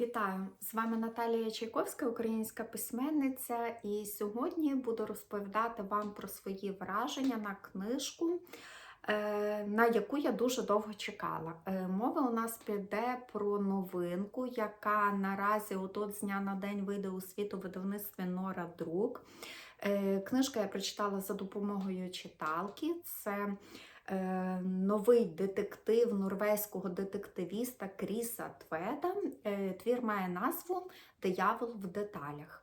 Вітаю! З вами Наталія Чайковська, українська письменниця, і сьогодні буду розповідати вам про свої враження на книжку, е, на яку я дуже довго чекала. Е, Мова у нас піде про новинку, яка наразі от з дня на день вийде у світ у видавництві Нора Друк. Е, Книжка я прочитала за допомогою читалки. Це новий детектив норвезького детективіста Кріса Тведа. Е, Твір має назву Диявол в деталях.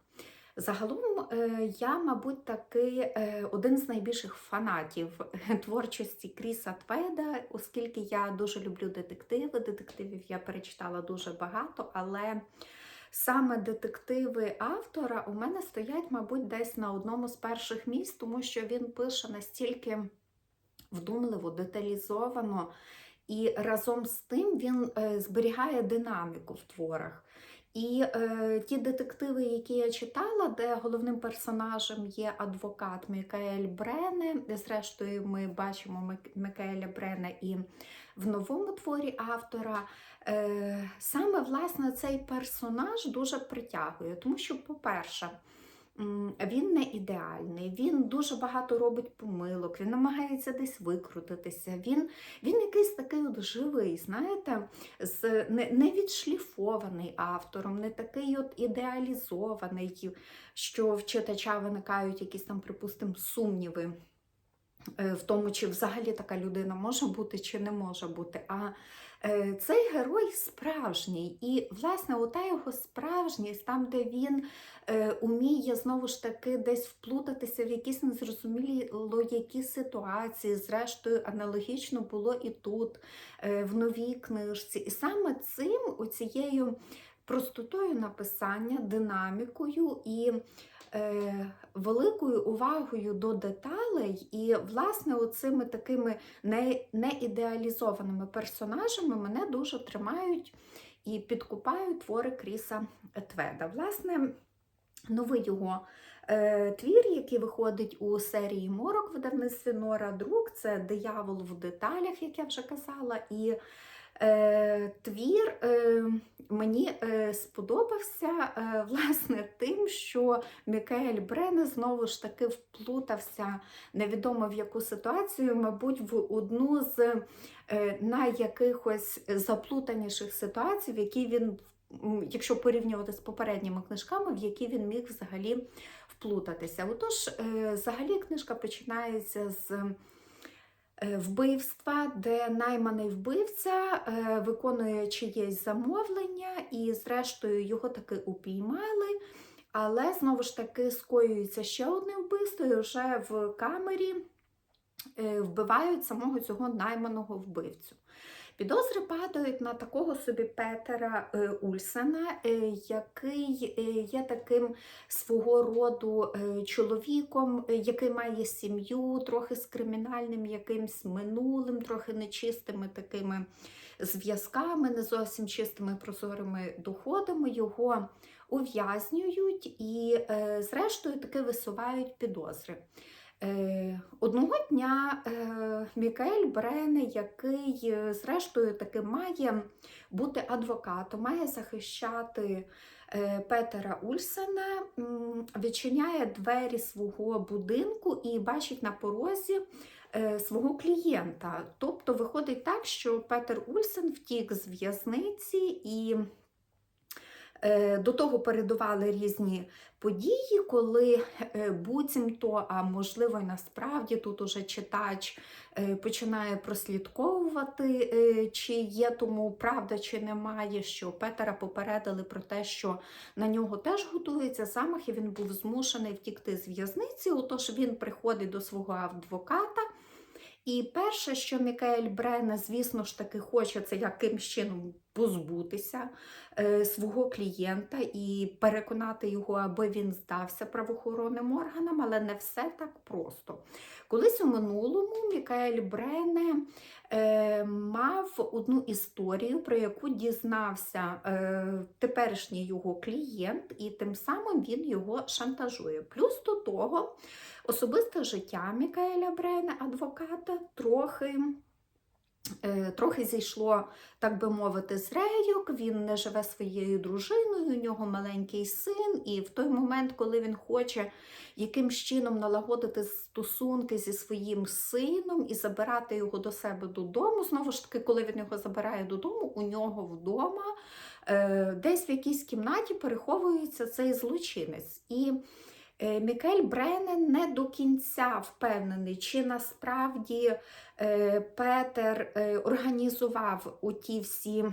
Загалом, е, я, мабуть, таки е, один з найбільших фанатів творчості Кріса Тведа, оскільки я дуже люблю детективи. Детективів я перечитала дуже багато, але саме детективи автора у мене стоять, мабуть, десь на одному з перших місць, тому що він пише настільки вдумливо, деталізовано, і разом з тим він е, зберігає динаміку в творах. І е, ті детективи, які я читала, де головним персонажем є адвокат Мікаель Брене. Зрештою, ми бачимо Мікаеля Брене і в новому творі автора. Е, саме власне цей персонаж дуже притягує, тому що, по-перше, він не ідеальний, він дуже багато робить помилок, він намагається десь викрутитися. Він, він якийсь такий от живий, знаєте, з, не, не відшліфований автором, не такий от ідеалізований, що в читача виникають якісь там, припустимо, сумніви. е, В тому, чи взагалі така людина може бути, чи не може бути. А цей герой справжній. І, власне, ота його справжність, там, де він е, уміє знову ж таки десь вплутатися в якісь незрозумілі які ситуації. Зрештою, аналогічно було і тут, е, в новій книжці. І саме цим, оцією простотою написання, динамікою і е, великою увагою до деталей, і, власне, оцими такими не, неідеалізованими персонажами мене дуже тримають і підкупають твори Кріса Тведа. Власне, новий його е, твір, який виходить у серії Морок видавництві Нора Друк, це Диявол в деталях, як я вже казала. І твір е, мені е, сподобався е, власне тим, що Мікаель Брене знову ж таки вплутався невідомо в яку ситуацію, мабуть, в одну з е, найякихось заплутаніших ситуацій, в які він, якщо порівнювати з попередніми книжками, в які він міг взагалі вплутатися. Отож, е, взагалі книжка починається з е, вбивства, де найманий вбивця е, виконує чиєсь замовлення, і, зрештою, його таки упіймали. Але знову ж таки скоюється ще одне вбивство, і вже в камері е, вбивають самого цього найманого вбивцю. Підозри падають на такого собі Петера е, Ульсена, е, який е, є таким свого роду е, чоловіком, е, який має сім'ю, трохи з кримінальним якимсь минулим, трохи нечистими такими зв'язками, не зовсім чистими прозорими доходами. Його ув'язнюють і, е, зрештою, таки висувають підозри. Е, Одного дня е, Мікаель Брене, який, е, зрештою, таки має бути адвокатом, має захищати Петера Ульсена, відчиняє двері свого будинку і бачить на порозі свого клієнта. Тобто виходить так, що Петер Ульсен втік з в'язниці і. Е, До того передували різні події, коли е, буцімто, а можливо й насправді тут уже читач е, починає прослідковувати, чи є тому правда, чи немає, що Петера попередили про те, що на нього теж готується замах, і він був змушений втікти з в'язниці. Отож він приходить до свого адвоката. І перше, що Мікаель Брене, звісно ж таки, хоче це якимсь чином позбутися е, свого клієнта і переконати його, аби він здався правоохоронним органам, але не все так просто. Колись у минулому Мікаель Брене е, мав одну історію, про яку дізнався е, теперішній його клієнт, і тим самим він його шантажує. Плюс до того, особисте життя Мікаеля Брене, адвоката, трохи трохи зійшло, так би мовити, з рейок. Він не живе своєю дружиною, у нього маленький син, і в той момент, коли він хоче якимсь чином налагодити стосунки зі своїм сином і забирати його до себе додому, знову ж таки, коли він його забирає додому, у нього вдома е, десь в якійсь кімнаті переховується цей злочинець. І е, Мікель Бренен не до кінця впевнений, чи насправді е, Петер е, організував оті всі.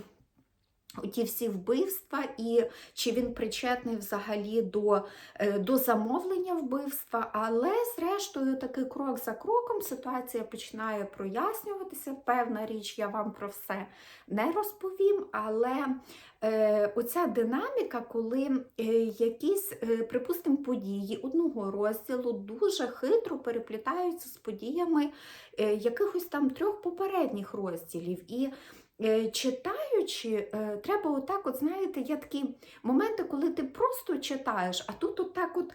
Ті всі вбивства, і чи він причетний взагалі до, е, до замовлення вбивства, але зрештою, таки крок за кроком ситуація починає прояснюватися. Певна річ, я вам про все не розповім, але е, оця динаміка, коли е, якісь, е, припустимо, події одного розділу дуже хитро переплітаються з подіями якихось там трьох попередніх розділів. І Читаючи, е, треба отак, от знаєте, є такі моменти, коли ти просто читаєш, а тут отак от.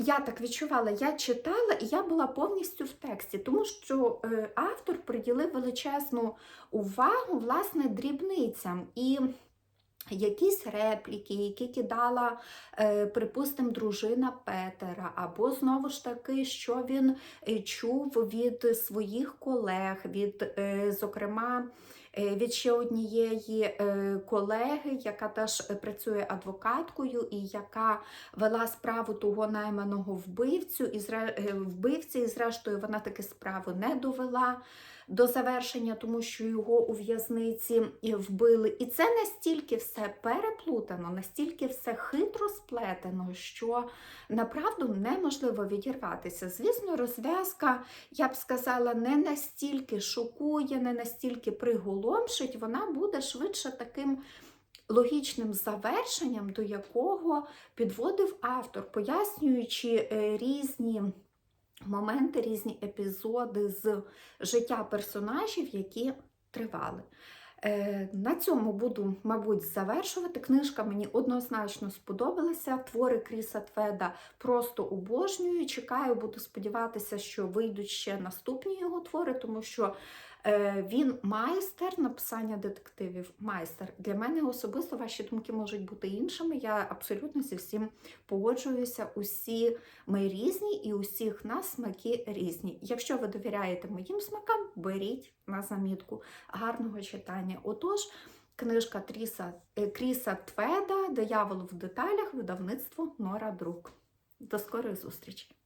Я так відчувала, я читала і я була повністю в тексті, тому що е, автор приділив величезну увагу власне дрібницям і якісь репліки, які кидала, е, припустимо, дружина Петера, або знову ж таки, що він е, чув від своїх колег, від, е, зокрема, е, від ще однієї е, колеги, яка теж працює адвокаткою, і яка вела справу того найманого вбивцю, і е, вбивці, і зрештою вона таки справу не довела до завершення, тому що його у в'язниці е, вбили. І це настільки все переплутано, настільки все хитро сплетено, що направду неможливо відірватися. Звісно, розв'язка, я б сказала, не настільки шокує, не настільки приголомшить, вона буде швидше таким. Логічним завершенням, до якого підводив автор, пояснюючи е, різні моменти, різні епізоди з життя персонажів, які тривали. Е, На цьому буду, мабуть, завершувати. Книжка мені однозначно сподобалася. Твори Кріса Тведа просто обожнюю. Чекаю, буду сподіватися, що вийдуть ще наступні його твори, тому що він майстер написання детективів. Майстер. Для мене особисто ваші думки можуть бути іншими. Я абсолютно зі всім погоджуюся. Усі ми різні і усіх нас смаки різні. Якщо ви довіряєте моїм смакам, беріть на замітку гарного читання. Отож, книжка Тріса, е, Кріса Тведа Диявол в деталях, видавництво Нора Друк. До скорої зустрічі!